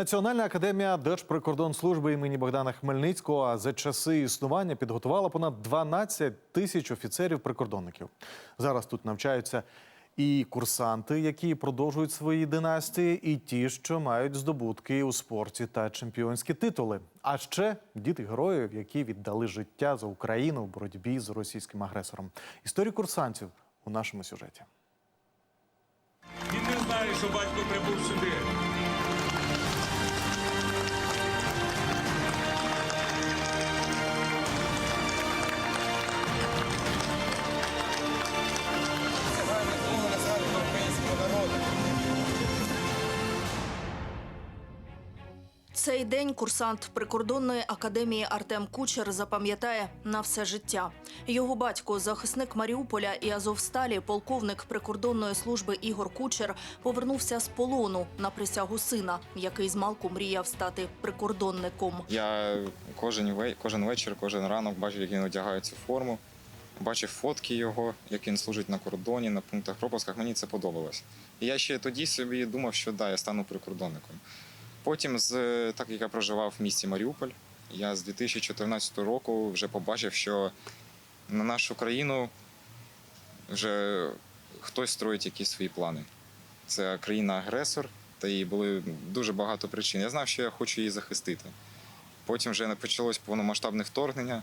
Національна академія Держприкордонслужби імені Богдана Хмельницького за часи існування підготувала понад 12 тисяч офіцерів-прикордонників. Зараз тут навчаються і курсанти, які продовжують свої династії, і ті, що мають здобутки у спорті та чемпіонські титули. А ще діти героїв, які віддали життя за Україну в боротьбі з російським агресором. Історії курсантів у нашому сюжеті. Він не знає, що батько прибув сюди. Цей день курсант прикордонної академії Артем Кучер запам'ятає на все життя. Його батько, захисник Маріуполя і Азовсталі, полковник прикордонної служби Ігор Кучер, повернувся з полону на присягу сина, який змалку мріяв стати прикордонником. Я кожен, ве- кожен вечір, кожен ранок бачив, як він одягає цю форму, бачив фотки його, як він служить на кордоні, на пунктах пропусках. Мені це подобалось. І я ще тоді собі думав, що да, я стану прикордонником. Потім, з, так як я проживав в місті Маріуполь, я з 2014 року вже побачив, що на нашу країну вже хтось строїть якісь свої плани. Це країна-агресор, та їй були дуже багато причин. Я знав, що я хочу її захистити. Потім вже почалось повномасштабне вторгнення.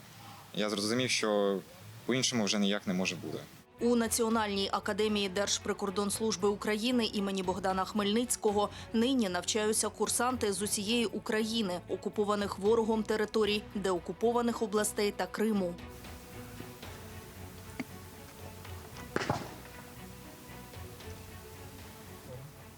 Я зрозумів, що по-іншому вже ніяк не може бути. У Національній академії Держприкордонслужби України імені Богдана Хмельницького нині навчаються курсанти з усієї України, окупованих ворогом територій, деокупованих областей та Криму.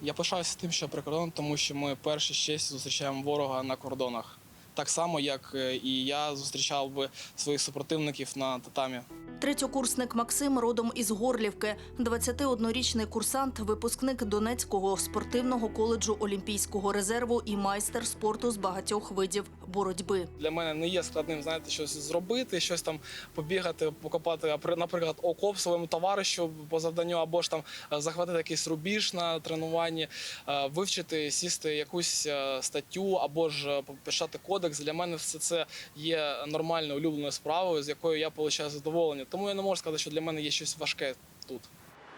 Я пишаюся тим, що прикордон, тому що ми перші з честі зустрічаємо ворога на кордонах. Так само, як е, і я зустрічав би своїх супротивників на татамі. Третьокурсник Максим родом із Горлівки. 21-річний курсант, випускник Донецького спортивного коледжу Олімпійського резерву і майстер спорту з багатьох видів боротьби. Для мене не є складним, знаєте, щось зробити, щось там побігати, покопати, наприклад, окоп своєму товаришу по завданню, або ж там е, захватити якийсь рубіж на тренуванні, е, вивчити, сісти якусь е, статтю, або ж почати кодекс. Для мене все це є нормальною улюбленою справою, з якою я отримую задоволення. Тому я не можу сказати, що для мене є щось важке тут.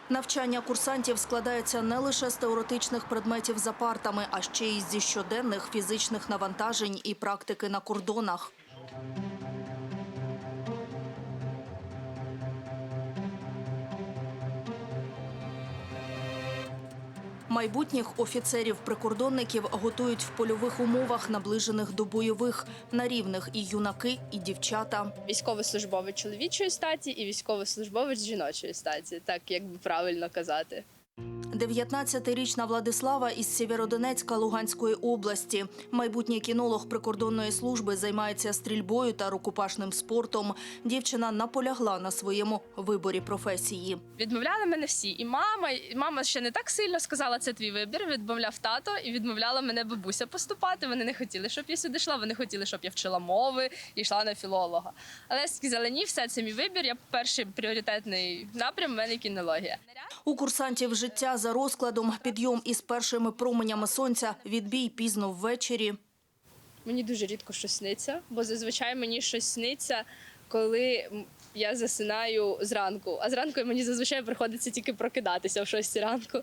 Навчання курсантів складається не лише з теоретичних предметів за партами, а ще й зі щоденних фізичних навантажень і практики на кордонах. Майбутніх офіцерів-прикордонників готують в польових умовах, наближених до бойових, на рівних і юнаки, і дівчата. військовослужбовець чоловічої статі і військовослужбовець жіночої статі, так як би правильно казати. 19-річна Владислава із Сєвєродонецька Луганської області. Майбутній кінолог прикордонної служби займається стрільбою та рукопашним спортом. Дівчина наполягла на своєму виборі професії. Відмовляли мене всі, і мама, і мама ще не так сильно сказала, це твій вибір. Відмовляв тато і відмовляла мене бабуся поступати. Вони не хотіли, щоб я сюди йшла. Вони хотіли, щоб я вчила мови і йшла на філолога. Але сказали, ні, все це мій вибір. Я перший пріоритетний напрям в мене кінологія. У курсантів життя за розкладом підйом із першими променями сонця, відбій пізно ввечері. Мені дуже рідко щось сниться, бо зазвичай мені щось сниться, коли я засинаю зранку. А зранку мені зазвичай приходиться тільки прокидатися в 6 ранку.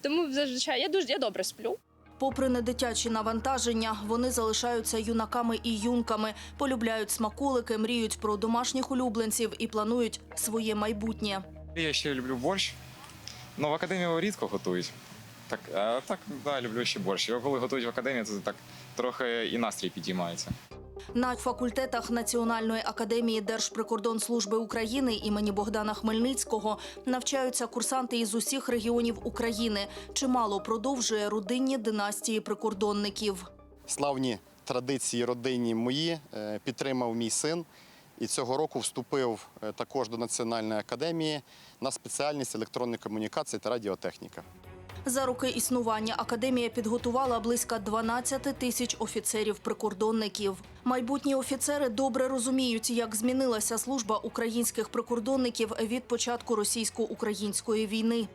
Тому зазвичай я дуже я добре сплю. Попри недитячі навантаження, вони залишаються юнаками і юнками, полюбляють смаколики, мріють про домашніх улюбленців і планують своє майбутнє. Я ще люблю борщ. Ну, в академії його рідко готують. Так, а так, да, люблю ще борщ. Його коли готують в академії, то так трохи і настрій підіймається. На факультетах Національної академії Держприкордонслужби України імені Богдана Хмельницького навчаються курсанти із усіх регіонів України. Чимало продовжує родинні династії прикордонників. славні традиції родинні мої е, підтримав мій син. І цього року вступив е, також до Національної академії на спеціальність електронної комунікації та радіотехніка. За роки існування академія підготувала близько 12 тисяч офіцерів-прикордонників. Майбутні офіцери добре розуміють, як змінилася служба українських прикордонників від початку російсько-української війни.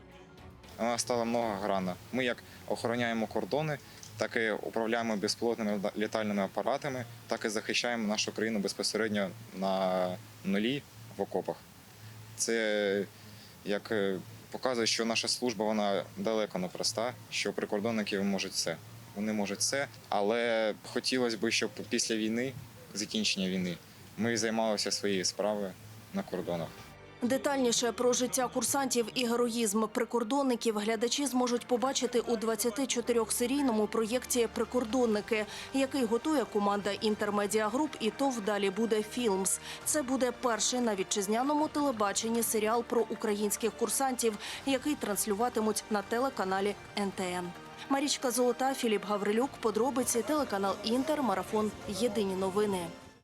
Вона стала многогранна. Ми як охороняємо кордони, так і управляємо безпілотними літальними апаратами, так і захищаємо нашу країну безпосередньо на нулі в окопах. Це як е, показує, що наша служба вона далеко не проста, що прикордонники можуть все. Вони можуть все, але хотілося б, щоб після війни, закінчення війни, ми займалися своєю справою на кордонах. Детальніше про життя курсантів і героїзм прикордонників глядачі зможуть побачити у 24-серійному проєкті Прикордонники, який готує команда Інтермедіа Груп і ТОВ далі буде Філмс. Це буде перший на вітчизняному телебаченні серіал про українських курсантів, який транслюватимуть на телеканалі НТН. Марічка Золота, Філіп Гаврилюк, подробиці телеканал Інтер, марафон Єдині новини.